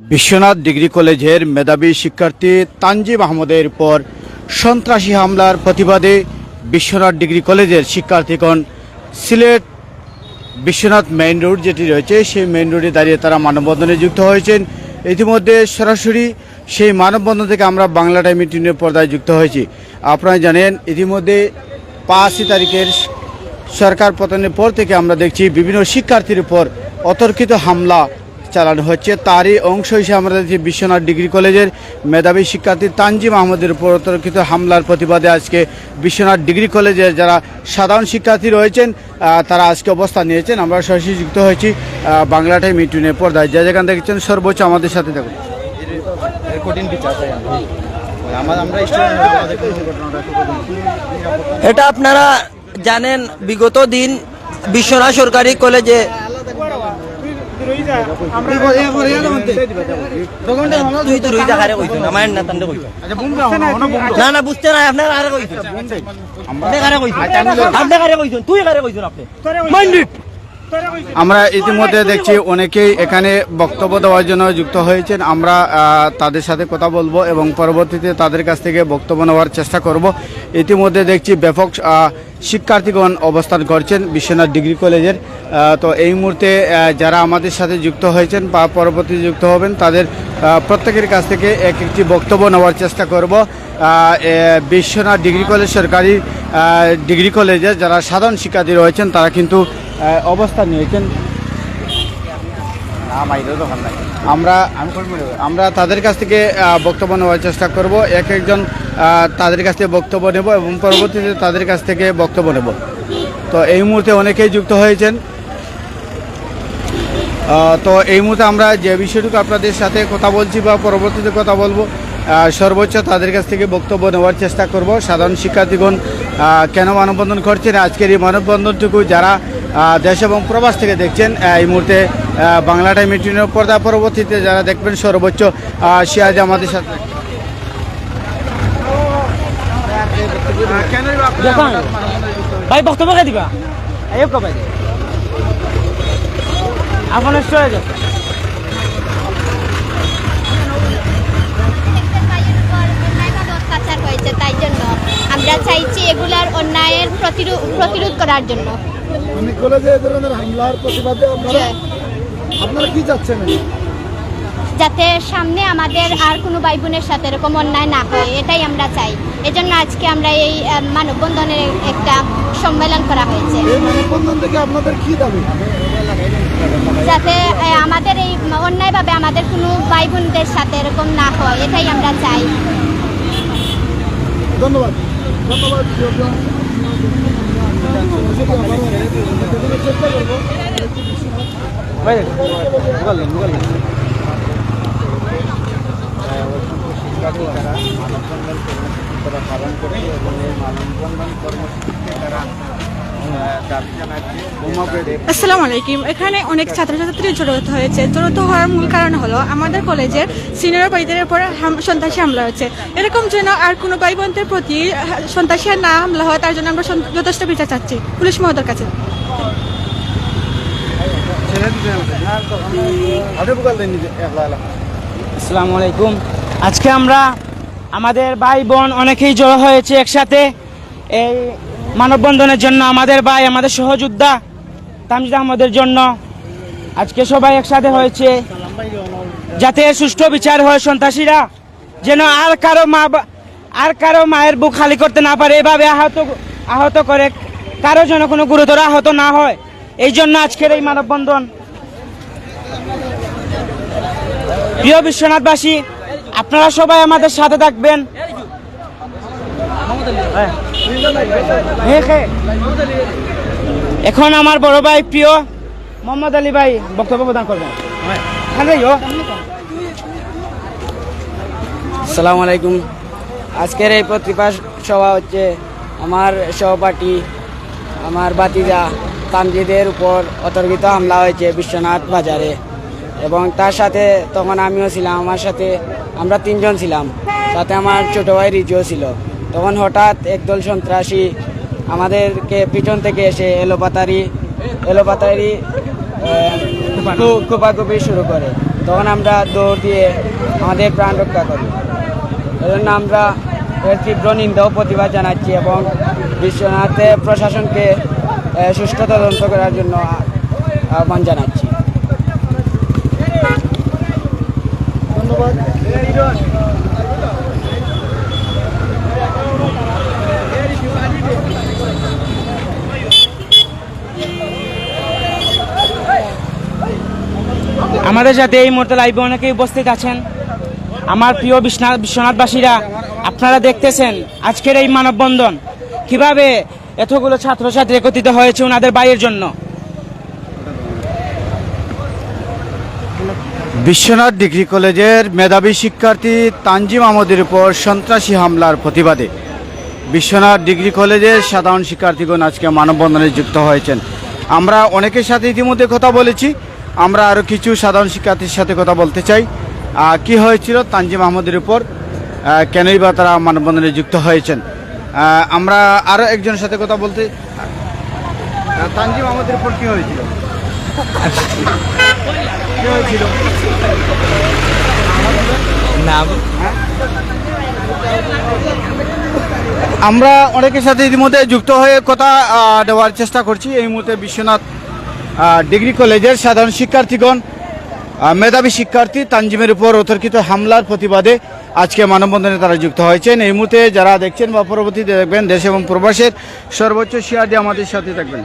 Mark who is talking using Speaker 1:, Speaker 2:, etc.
Speaker 1: Biswanath degree কলেজের মেধাবী শিক্ষার্থী তানজিম আহমদের উপর সন্ত্রাসী হামলার প্রতিবাদে বিশ্বনাথ ডিগ্রি কলেজের শিক্ষার্থীগণ সিলেট বিশ্বনাথ মেইন রোড যেটি রয়েছে, সেই মেইন রোডে দাঁড়িয়ে তারা মানববন্ধনে যুক্ত হয়েছেন। ইতিমধ্যে সরাসরি সেই মানববন্ধন থেকে আমরা বাংলা টাইম টিনের পর্দায় যুক্ত হয়েছি। আপনারা জানেন, ইতিমধ্যে পাঁচই তারিখের সরকার পতনের পর থেকে আমরা দেখছি বিভিন্ন শিক্ষার্থীর উপর অতর্কিত হামলা চালানো হচ্ছে। তারই অংশ হিসেবে আমরা দেখছি বিশ্বনাথ ডিগ্রি কলেজের মেধাবী শিক্ষার্থী তানজিম আহমদের উপর অতর্কিত হামলার প্রতিবাদে আজকে বিশ্বনাথ ডিগ্রি কলেজের যারা সাধারণ শিক্ষার্থী রয়েছেন তারা আজকে অবস্থান নিয়েছেন। আমরা সরাসরি যুক্ত হয়েছি বাংলা টাইম মিটুনের পর্দায়। যা যেখান দেখছেন, সর্বোচ্চ আমাদের সাথে দেখুন।
Speaker 2: এটা আপনারা জানেন, বিগত দিন বিশ্বনাথ সরকারি কলেজে তুই তো রুই দেখারে কইছেন আমার না তান্ডে কইছেন না না বুঝতে না আপনার কইছেন। আপনি কারে কইছেন। আপনি কারে কইছেন তুই কারে কইছেন আপনি।
Speaker 1: আমরা ইতিমধ্যে দেখছি অনেকেই এখানে বক্তব্য দেওয়ার জন্য যুক্ত হয়েছেন। আমরা তাদের সাথে কথা বলব এবং পরবর্তীতে তাদের কাছ থেকে বক্তব্য নেওয়ার চেষ্টা করব। ইতিমধ্যে দেখছি ব্যাপক আহ, শিক্ষার্থীগণ অবস্থান করছেন বিশ্বনাথ ডিগ্রি কলেজের। তো এই মুহূর্তে যারা আমাদের সাথে যুক্ত হয়েছেন বা পরবর্তী যুক্ত হবেন তাদের প্রত্যেকের কাছ থেকে এক একটি বক্তব্য নেওয়ার চেষ্টা করব। বিশ্বনাথ ডিগ্রি কলেজ সরকারি ডিগ্রি কলেজে যারা সাধারণ শিক্ষার্থী রয়েছেন তারা কিন্তু অবস্থান নিয়েছেন। আমরা। আমরা তাদের কাছ থেকে বক্তব্য নেওয়ার চেষ্টা করব। এক একজন তাদের কাছ থেকে বক্তব্য নেব এবং পরবর্তীতে তাদের কাছ থেকে বক্তব্য নেব। তো এই মুহূর্তে অনেকেই যুক্ত হয়েছেন। তো এই মুহূর্তে আমরা যে বিষয়টুকু আপনাদের সাথে কথা বলছি বা পরবর্তীতে কথা বলব সর্বোচ্চ তাদের কাছ থেকে বক্তব্য নেওয়ার চেষ্টা করব। সাধারণ শিক্ষার্থীগণ কেন মানববন্ধন করছেন আজকের এই মানববন্ধনটুকু যারা দেশ এবং প্রবাস থেকে দেখছেন এই মুহূর্তে বাংলা টাইম পর্দা পরবর্তীতে যারা দেখবেন সর্বোচ্চ আহ, সিয়াজ আমাদের সাথে
Speaker 2: ভাই বক্তব্য কে দিবা? এই কবে? এখন যাবে
Speaker 3: হয়েছে তাই জন্য আমরা চাইছি এগুলার অন্যায়ের প্রতিরোধ প্রতিরোধ করার জন্য।
Speaker 4: আমি কলেজে এই ধরনের হামলার প্রতিবাদে আপনারা আপনারা কি চাচ্ছেন?
Speaker 3: যাতে সামনে আমাদের আর কোনো ভাই বোনের সাথে এরকম অন্যায় না হয় এটাই আমরা চাই। এজন্য আজকে আমরা এই মানববন্ধনের একটা সম্মেলন করা হয়েছে।
Speaker 4: এই মানববন্ধন থেকে আপনাদের কি দাবি?
Speaker 3: যাতে আমাদের এই অন্যায়ভাবে আমাদের কোনো ভাই বোনদের সাথে এরকম না হয় এটাই আমরা চাই।
Speaker 4: ধন্যবাদ। ধন্যবাদ চেষ্টা করব।
Speaker 5: তারা মানববন্ধন কর্মসূচি তারা পালন করছে এবং এই মানববন্ধন কর্মসূচিতে তারা
Speaker 6: আসসালামু আলাইকুম। এখানে অনেক ছাত্রছাত্রী জড়িত হয়েছে। জড়িত হওয়ার মূল কারণ হলো আমাদের কলেজের সিনিয়র ভাইদের উপর সন্ত্রাসী হামলা হয়েছে। এরকম যেন আর কোনো ভাই বোনদের প্রতি সন্ত্রাসী না হামলা হয় তার জন্য আমরা যথেষ্ট বিচার চাচ্ছি। পুলিশ মহোদয়ের কাছে।
Speaker 2: আসসালামু আলাইকুম। আজকে আমরা আমাদের ভাই বোন অনেকেই জড়ো হয়েছে একসাথে। এই মানববন্ধনের জন্য আমাদের ভাই, আমাদের সহযোদ্ধা তামজিদ আহমদের জন্য। আজকে সবাই একসাথে হয়েছে। যাতে সুষ্ঠু বিচার হয় সন্ত্রাসীরা, যেন আর কারও মা আর কারও মায়ের বুক খালি করতে না পারে, এভাবে আহত আহত করে কারও যেন কোনো গুরুতর আহত না হয়। এই জন্য আজকের এই মানববন্ধন। প্রিয় বিশ্বনাথবাসী আপনারা সবাই আমাদের সাথে থাকবেন হ্যাঁ, হ্যাঁ। এখন আমার বড় ভাই প্রিয় মোহাম্মদ আলী ভাই বক্তব্য প্রদান করবেন হ্যাঁ।
Speaker 7: আসসালামু আলাইকুম আজকের এই পত্রিকা সভা হচ্ছে আমার সহপাঠী আমার বাতিজা তামজিদের উপর অতর্কিত হামলা হয়েছে বিশ্বনাথ বাজারে এবং তার সাথে তখন আমিও ছিলাম আমার সাথে আমরা তিনজন ছিলাম। সাথে আমার ছোট ভাই রিজুও ছিল। তখন হঠাৎ একদল সন্ত্রাসী আমাদেরকে পিছন থেকে এসে এলোপাতারি এলোপাতারি কোপাকুপি শুরু করে। তখন আমরা দৌড় দিয়ে আমাদের প্রাণ রক্ষা করি। এজন্য আমরা এর তীব্র নিন্দা ও প্রতিবাদ জানাচ্ছি এবং বিশ্বনাথে প্রশাসনকে সুষ্ঠু তদন্ত করার জন্য আহ্বান জানাচ্ছি।
Speaker 4: ধন্যবাদ।
Speaker 2: আমাদের সাথে এই মুহূর্তে লাইভে অনেকেই উপস্থিত আছেন। আমার প্রিয় বিশ্বনাথ বিশ্বনাথবাসীরা, আপনারা দেখতেছেন আজকের এই মানববন্ধন। কীভাবে এতগুলো ছাত্রছাত্রী একত্রিত হয়েছে ওনাদের বাইয়ের জন্য?
Speaker 1: বিশ্বনাথ ডিগ্রি কলেজের মেধাবী শিক্ষার্থী তানজিম আহমদের উপর সন্ত্রাসী হামলার প্রতিবাদে। বিশ্বনাথ ডিগ্রি কলেজের সাধারণ শিক্ষার্থীগণ আজকে মানববন্ধনে যুক্ত হয়েছেন। আমরা অনেকের সাথে ইতিমধ্যে কথা বলেছি। আমরা আরও কিছু সাধারণ শিক্ষার্থীর সাথে কথা বলতে চাই। কি হয়েছিল তানজিম আহমদের উপর? কেনই বা তারা মানববন্ধনে যুক্ত হয়েছেন? আমরা আরও একজনের সাথে কথা বলতে তানজিম আহমদের উপর কী হয়েছিল? আমরা অনেকের সাথে ইতিমধ্যে যুক্ত হয়ে কথা দেওয়ার চেষ্টা করছি। এই মুহূর্তে বিশ্বনাথ ডিগ্রি কলেজের সাধারণ শিক্ষার্থীগণ মেধাবী শিক্ষার্থী তানজিমের উপর অতর্কিত হামলার প্রতিবাদে আজকে মানববন্ধনে তারা যুক্ত হয়েছেন। এই মুহূর্তে যারা দেখছেন বা পরবর্তীতে দেখবেন, দেশ এবং প্রবাসের সর্বোচ্চ শেয়ার দিয়ে আমাদের সাথে থাকবেন।